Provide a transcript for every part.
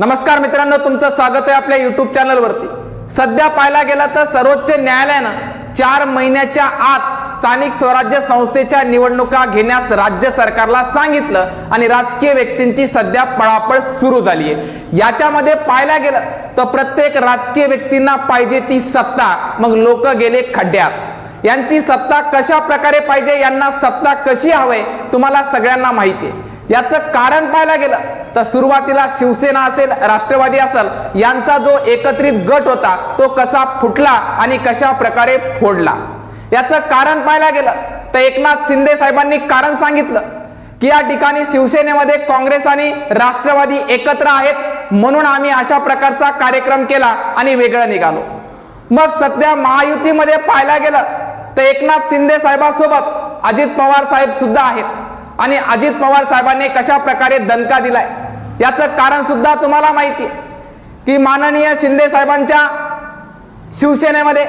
नमस्कार मित्रांनो तुमचं स्वागत आहे आपल्या युट्यूब चॅनलवरती सध्या पाहायला गेलं तर सर्वोच्च न्यायालयानं चार महिन्याच्या आत स्थानिक स्वराज्य संस्थेच्या निवडणुका घेण्यास राज्य सरकारला सांगितलं आणि राजकीय व्यक्तींची सध्या पळापळ सुरू झाली आहे याच्यामध्ये पाहायला गेलं तर प्रत्येक राजकीय व्यक्तींना पाहिजे ती सत्ता मग लोक गेले खड्ड्यात. यांची सत्ता कशा प्रकारे पाहिजे यांना सत्ता कशी हवे तुम्हाला सगळ्यांना माहिती आहे. याचं कारण पाहायला गेलं तर सुरुवातीला शिवसेना असेल राष्ट्रवादी असेल यांचा जो एकत्रित गट होता तो कसा फुटला आणि कशा प्रकारे फोडला? याचं कारण पाहायला गेलं तर एकनाथ शिंदे साहेबांनी कारण सांगितलं की या ठिकाणी शिवसेनेमध्ये काँग्रेस आणि राष्ट्रवादी एकत्र आहेत म्हणून आम्ही अशा प्रकारचा कार्यक्रम केला आणि वेगळं निघालो. मग सध्या महायुतीमध्ये पाहायला गेलं तर एकनाथ शिंदे साहेबांसोबत अजित पवार साहेब सुद्धा आहेत. आणि अजित पवार साहेबांनी कशा प्रकारे दणका दिलाय? याचं कारण सुद्धा तुम्हाला माहिती आहे की माननीय शिंदे साहेबांच्या शिवसेनेमध्ये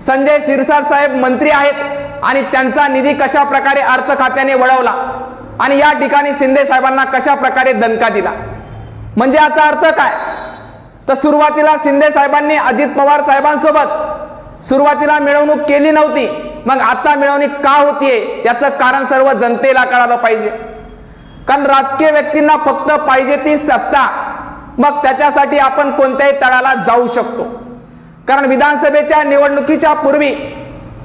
संजय शिरसाट साहेब मंत्री आहेत आणि त्यांचा निधी कशा प्रकारे अर्थ खात्याने वळवला आणि या ठिकाणी शिंदे साहेबांना कशा प्रकारे दणका दिला? म्हणजे याचा अर्थ काय? तर सुरुवातीला शिंदे साहेबांनी अजित पवार साहेबांसोबत सुरुवातीला मिळवणूक केली नव्हती. मग आता मिळवणी का होतीये? याचं कारण सर्व जनतेला कळालं पाहिजे. कारण राजकीय व्यक्तींना फक्त पाहिजे ती सत्ता. मग त्याच्यासाठी आपण कोणत्याही तळाला जाऊ शकतो. कारण विधानसभेच्या निवडणुकीच्या पूर्वी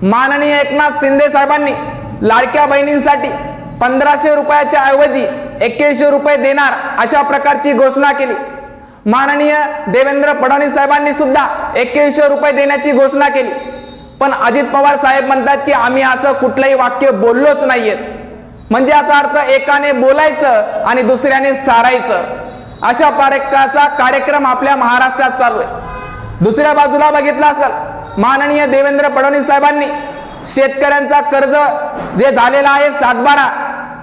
माननीय एकनाथ शिंदे साहेबांनी लाडक्या बहिणींसाठी पंधराशे रुपयाच्या ऐवजी एक्क्याऐंशी रुपये देणार अशा प्रकारची घोषणा केली. माननीय देवेंद्र फडणवीस साहेबांनी सुद्धा एक्क्याऐंशी रुपये देण्याची घोषणा केली. पण अजित पवार साहेब म्हणतात की आम्ही असं कुठलंही वाक्य बोललोच नाहीयेत. म्हणजे याचा अर्थ एकाने बोलायचं आणि दुसऱ्याने सारायचं. अशा प्रकारचा कार्यक्रम आपल्या महाराष्ट्रात चालू आहे. दुसऱ्या बाजूला बघितलं असेल माननीय देवेंद्र फडणवीस साहेबांनी शेतकऱ्यांचा कर्ज जे झालेला आहे सातबारा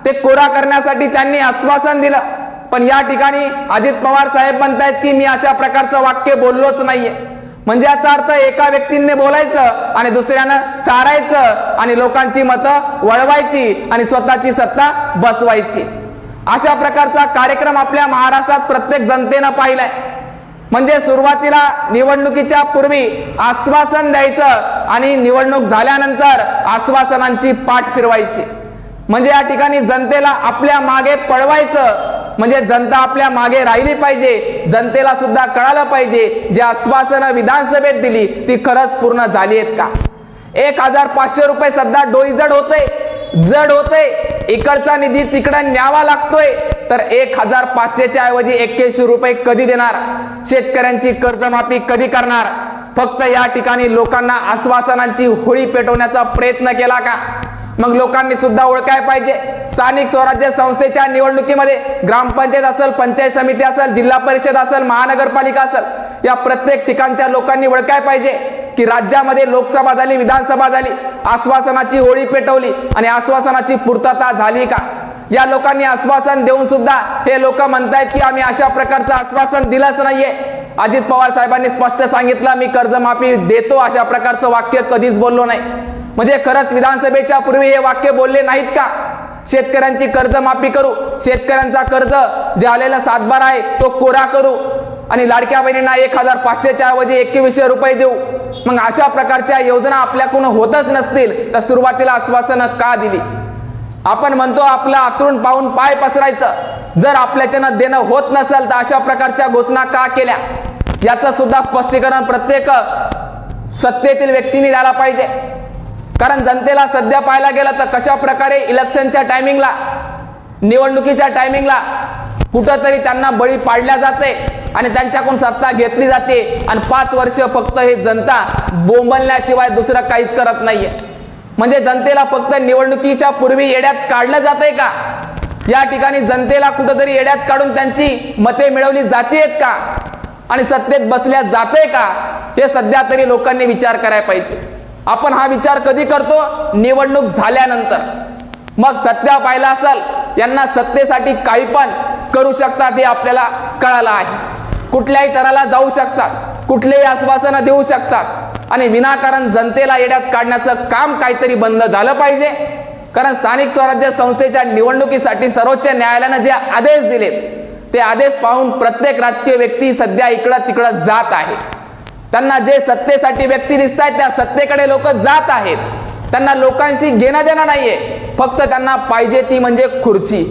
ते कोरा करण्यासाठी त्यांनी आश्वासन दिलं. पण या ठिकाणी अजित पवार साहेब म्हणतायत की मी अशा प्रकारचं वाक्य बोललोच नाहीये. म्हणजे याचा अर्थ एका व्यक्तीने बोलायचं आणि दुसऱ्यानं सारायचं आणि लोकांची मतं वळवायची आणि स्वतःची सत्ता बसवायची. अशा प्रकारचा कार्यक्रम आपल्या महाराष्ट्रात प्रत्येक जनतेनं पाहिलाय. म्हणजे सुरुवातीला निवडणुकीच्या पूर्वी आश्वासन द्यायचं आणि निवडणूक झाल्यानंतर आश्वासनांची पाठ फिरवायची. म्हणजे या ठिकाणी जनतेला आपल्या मागे पळवायचं म्हणजे जनता आपल्या मागे राहिली पाहिजे. जनतेला सुद्धा कळालं पाहिजे. जे आश्वासनं विधानसभेत दिली ती खरंच पूर्ण झाली आहेत का? एक हजार पाचशे रुपये सध्या डोई जड होते जड होते इकडचा निधी तिकडं न्यावा लागतोय. तर एक हजार पाचशेच्या ऐवजी एक्क्याऐंशी रुपये कधी देणार? शेतकऱ्यांची कर्जमाफी कधी करणार? फक्त या ठिकाणी लोकांना आश्वासनांची होळी पेटवण्याचा प्रयत्न केला का? मग लोकांनी सुद्धा ओळखाय पाहिजे. स्थानिक स्वराज्य संस्थेच्या निवडणुकीमध्ये ग्रामपंचायत असेल पंचायत समिती असेल जिल्हा परिषद असेल महानगरपालिका असेल या प्रत्येक ठिकाणच्या लोकांनी ओळखाय पाहिजे की राज्यामध्ये लोकसभा झाली विधानसभा झाली आश्वासनाची होळी पेटवली आणि आश्वासनाची पूर्तता झाली का? या लोकांनी आश्वासन देऊन सुद्धा हे लोक म्हणतायत की आम्ही अशा प्रकारचं आश्वासन दिलंच नाहीये. अजित पवार साहेबांनी स्पष्ट सांगितलं मी कर्जमाफी देतो अशा प्रकारचं वाक्य कधीच बोललो नाही. म्हणजे खरंच विधानसभेच्या पूर्वी हे वाक्य बोलले नाहीत का? शेतकऱ्यांची कर्जमाफी करू. शेतकऱ्यांचा कर्ज जे आलेला सातबार आहे तो कोरा करू. आणि लाडक्या बहिणींना एक हजार पाचशेच्या ऐवजी एकवीसशे रुपये देऊ. मग अशा प्रकारच्या योजना आपल्याकडून होतच नसतील तर सुरुवातीला आश्वासनं का दिली? आपण म्हणतो आपलं आतरून पाहून पाय पसरायचं. जर आपल्याच्यानं देणं होत नसेल तर अशा प्रकारच्या घोषणा का केल्या? याचं सुद्धा स्पष्टीकरण प्रत्येक सत्तेतील व्यक्तीने द्यायला पाहिजे. कारण जनतेला सध्या पाहायला गेलं तर कशा प्रकारे इलेक्शनच्या टायमिंगला निवडणुकीच्या टायमिंगला कुठंतरी त्यांना बळी पाडल्या जाते आणि त्यांच्याकडून सत्ता घेतली जाते. आणि पाच वर्ष फक्त हे जनता बोंबलण्याशिवाय दुसरं काहीच करत नाहीये. म्हणजे जनतेला फक्त निवडणुकीच्या पूर्वी येड्यात काढलं जातंय का? या ठिकाणी जनतेला कुठंतरी येड्यात काढून त्यांची मते मिळवली जातेत का? आणि सत्तेत बसल्या जाते का? हे सध्या तरी लोकांनी विचार करायला पाहिजे. आपण हा विचार कधी करतो? निवडणूक झाल्यानंतर. मग सत्या पाहिला असाल यांना सत्तेसाठी काही पण करू शकतात हे आपल्याला कळालं आहे. कुठल्याही तराला जाऊ शकतात कुठलेही आश्वासनं देऊ शकतात. आणि विनाकारण जनतेला येड्यात काढण्याचं काम काहीतरी बंद झालं पाहिजे. कारण स्थानिक स्वराज्य संस्थेच्या निवडणुकीसाठी सर्वोच्च न्यायालयानं जे आदेश दिलेत ते आदेश पाहून प्रत्येक राजकीय व्यक्ती सध्या इकडं तिकडं जात आहे. त्यांना जे सत्तेसाठी व्यक्ती दिसत आहेत त्या सत्तेकडे लोक जात आहेत. त्यांना लोकांशी घेणं देणं नाहीये. फक्त त्यांना पाहिजे ती म्हणजे खुर्ची.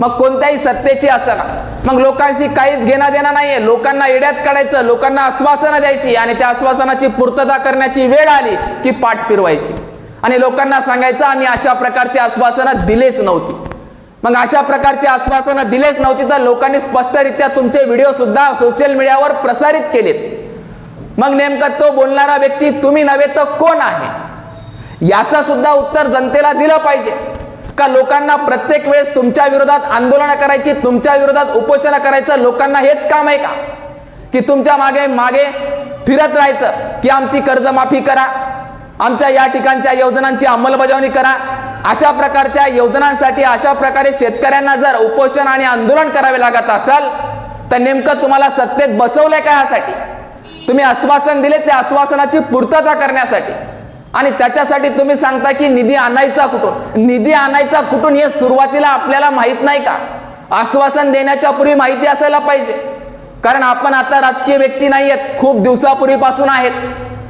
मग कोणत्याही सत्तेची असना. मग लोकांशी काहीच घेणं देणं नाहीये. लोकांना येड्यात काढायचं लोकांना आश्वासनं द्यायची आणि त्या आश्वासनाची पूर्तता करण्याची वेळ आली की पाठ फिरवायची. आणि लोकांना सांगायचं आम्ही अशा प्रकारची आश्वासनं दिलेच नव्हती. मग अशा प्रकारची आश्वासनं दिलेच नव्हती तर लोकांनी स्पष्टरित्या तुमचे व्हिडिओ सुद्धा सोशल मीडियावर प्रसारित केलेत. मग नेमकं तो बोलणारा व्यक्ती तुम्ही नव्हे तर कोण आहे? याचा सुद्धा उत्तर जनतेला दिलं पाहिजे. का लोकांना प्रत्येक वेळेस तुमच्या विरोधात आंदोलनं करायची तुमच्या विरोधात उपोषणं करायचं लोकांना हेच काम आहे का? की तुमच्या मागे मागे फिरत राहायचं की आमची कर्जमाफी करा आमच्या या ठिकाणच्या योजनांची अंमलबजावणी करा. अशा प्रकारच्या योजनांसाठी अशा प्रकारे शेतकऱ्यांना जर उपोषण आणि आंदोलन करावे लागत असाल तर नेमकं तुम्हाला सत्तेत बसवलंय का ह्यासाठी तुम्ही आश्वासन दिले त्या आश्वासनाची पूर्तता करण्यासाठी. आणि त्याच्यासाठी तुम्ही सांगता की निधी आणायचा कुठून? निधी आणायचा कुठून हे सुरुवातीला आपल्याला माहीत नाही का? आश्वासन देण्याच्या पूर्वी माहिती असायला पाहिजे. कारण आपण आता राजकीय व्यक्ती नाही आहेत खूप दिवसापूर्वीपासून आहेत.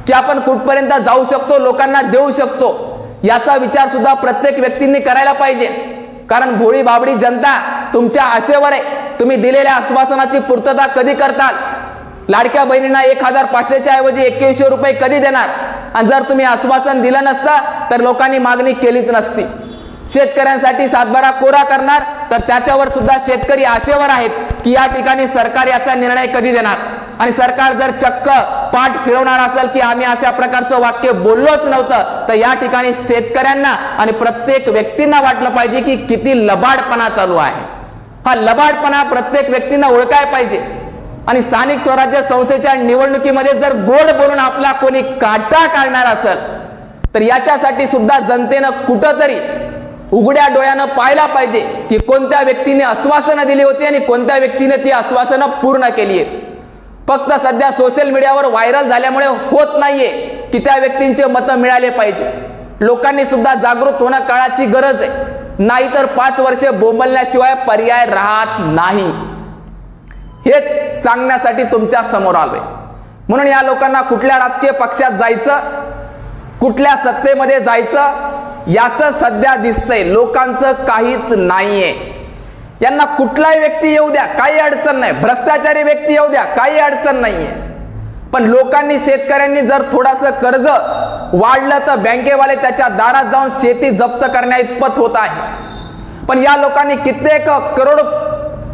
की आपण कुठपर्यंत जाऊ शकतो लोकांना देऊ शकतो याचा विचार सुद्धा प्रत्येक व्यक्तींनी करायला पाहिजे. कारण भोळी बाबडी जनता तुमच्या आशेवर आहे. तुम्ही दिलेल्या आश्वासनाची पूर्तता कधी करताल? लाडक्या बहिणींना एक हजार पाचशेच्या ऐवजी एकवीसशे रुपये कधी देणार? आणि जर तुम्ही आश्वासन दिलं नसतं तर लोकांनी मागणी केलीच नसती. शेतकऱ्यांसाठी सातबारा कोरा करणार तर त्याच्यावर सुद्धा शेतकरी आशेवर आहेत की या ठिकाणी सरकार याचा निर्णय कधी देणार? आणि सरकार जर चक्क पाठ फिरवणार असेल की आम्ही अशा प्रकारचं वाक्य बोललोच नव्हतं तर या ठिकाणी शेतकऱ्यांना आणि प्रत्येक व्यक्तींना वाटलं पाहिजे की किती लबाडपणा चालू आहे. हा लबाडपणा प्रत्येक व्यक्तींना ओळखाय पाहिजे. आणि स्थानिक स्वराज्य संस्थेच्या निवडणुकीमध्ये जर गोड बोलून आपला कोणी काटा काढणार असेल तर याच्यासाठी सुद्धा जनतेनं कुठंतरी उघड्या डोळ्यानं पाहायला पाहिजे की कोणत्या व्यक्तीने आश्वासनं दिली होती आणि कोणत्या व्यक्तीने ती आश्वासनं पूर्ण केली आहेत. फक्त सध्या सोशल मीडियावर व्हायरल झाल्यामुळे होत नाहीये की त्या व्यक्तींचे मतं मिळाले पाहिजे. लोकांनी सुद्धा जागृत होणं काळाची गरज आहे. नाहीतर पाच वर्षे बोंबलण्याशिवाय पर्याय राहत नाही. हेच सांगण्यासाठी तुमच्यासमोर आलोय. म्हणून या लोकांना कुठल्या राजकीय पक्षात जायचं कुठल्या सत्तेमध्ये जायचं याचं सध्या दिसतंय. लोकांचं काहीच नाहीये. यांना कुठलाही व्यक्ती येऊ द्या काही अडचण नाही. भ्रष्टाचारी व्यक्ती येऊ द्या काही अडचण नाहीये. पण लोकांनी शेतकऱ्यांनी जर थोडंसं कर्ज वाढलं तर बँकेवाले त्याच्या दारात जाऊन शेती जप्त करण्या इतपत होत आहे. पण या लोकांनी कित्येक करोड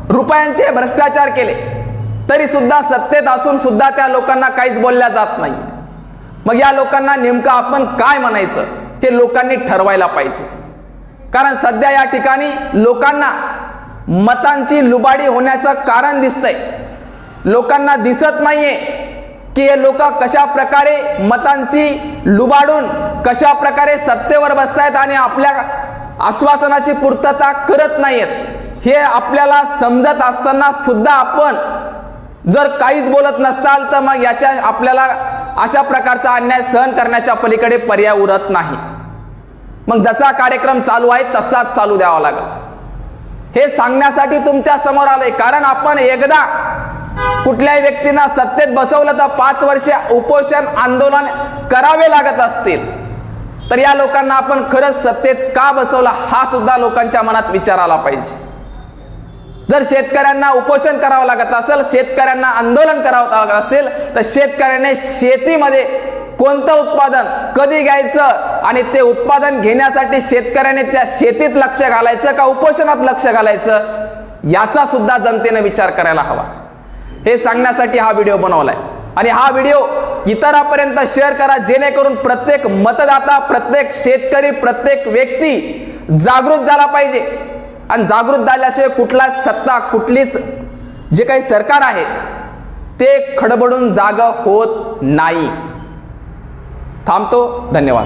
रुपयांचे भ्रष्टाचार केले. तरी सुद्धा सत्तेत असून सुद्धा त्या लोकांना काहीच बोलल्या जात नाही. मग या लोकांना नेमकं आपण काय म्हणायचं? हे लोकांनी ठरवायला पाहिजे. कारण सध्या या ठिकाणी लोकांना मतांची लुबाडी होण्याचं कारण दिसतंय. लोकांना दिसत नाहीये की हे लोक कशा प्रकारे मतांची लुबाडून कशा प्रकारे सत्तेवर बसतायत आणि आपल्या आश्वासनाची पूर्तता करत नाहीयेत. हे आपल्याला समजत असताना सुद्धा आपण जर काहीच बोलत नसताल तर मग याच्या आपल्याला अशा प्रकारचा अन्याय सहन करण्याच्या पलीकडे पर्याय उरत नाही. मग जसा कार्यक्रम चालू आहे तसाच चालू द्यावा लागेल. हे सांगण्यासाठी तुमच्यासमोर आलंय. कारण आपण एकदा कुठल्याही व्यक्तींना सत्तेत बसवलं तर पाच वर्षे उपोषण आंदोलन करावे लागत असतील. तर या लोकांना आपण खरंच सत्तेत का बसवलं हा सुद्धा लोकांच्या मनात विचार आला पाहिजे. जर शेतकऱ्यांना उपोषण करावं लागत असेल शेतकऱ्यांना आंदोलन करावं लागत असेल तर शेतकऱ्याने शेतीमध्ये कोणतं उत्पादन कधी घ्यायचं आणि ते उत्पादन घेण्यासाठी शेतकऱ्याने त्या शेतीत लक्ष घालायचं का उपोषणात लक्ष घालायचं याचा सुद्धा जनतेने विचार करायला हवा. हे सांगण्यासाठी हा व्हिडिओ बनवलाय. आणि हा व्हिडिओ इतरांपर्यंत शेअर करा जेणेकरून प्रत्येक मतदाता प्रत्येक शेतकरी प्रत्येक व्यक्ती जागृत झाला पाहिजे. आणि जागृत झाल्याशिवाय कुठला सत्ता कुठलीच जे काही सरकार आहे ते खडबडून जाग होत नाही. थांबतो. धन्यवाद.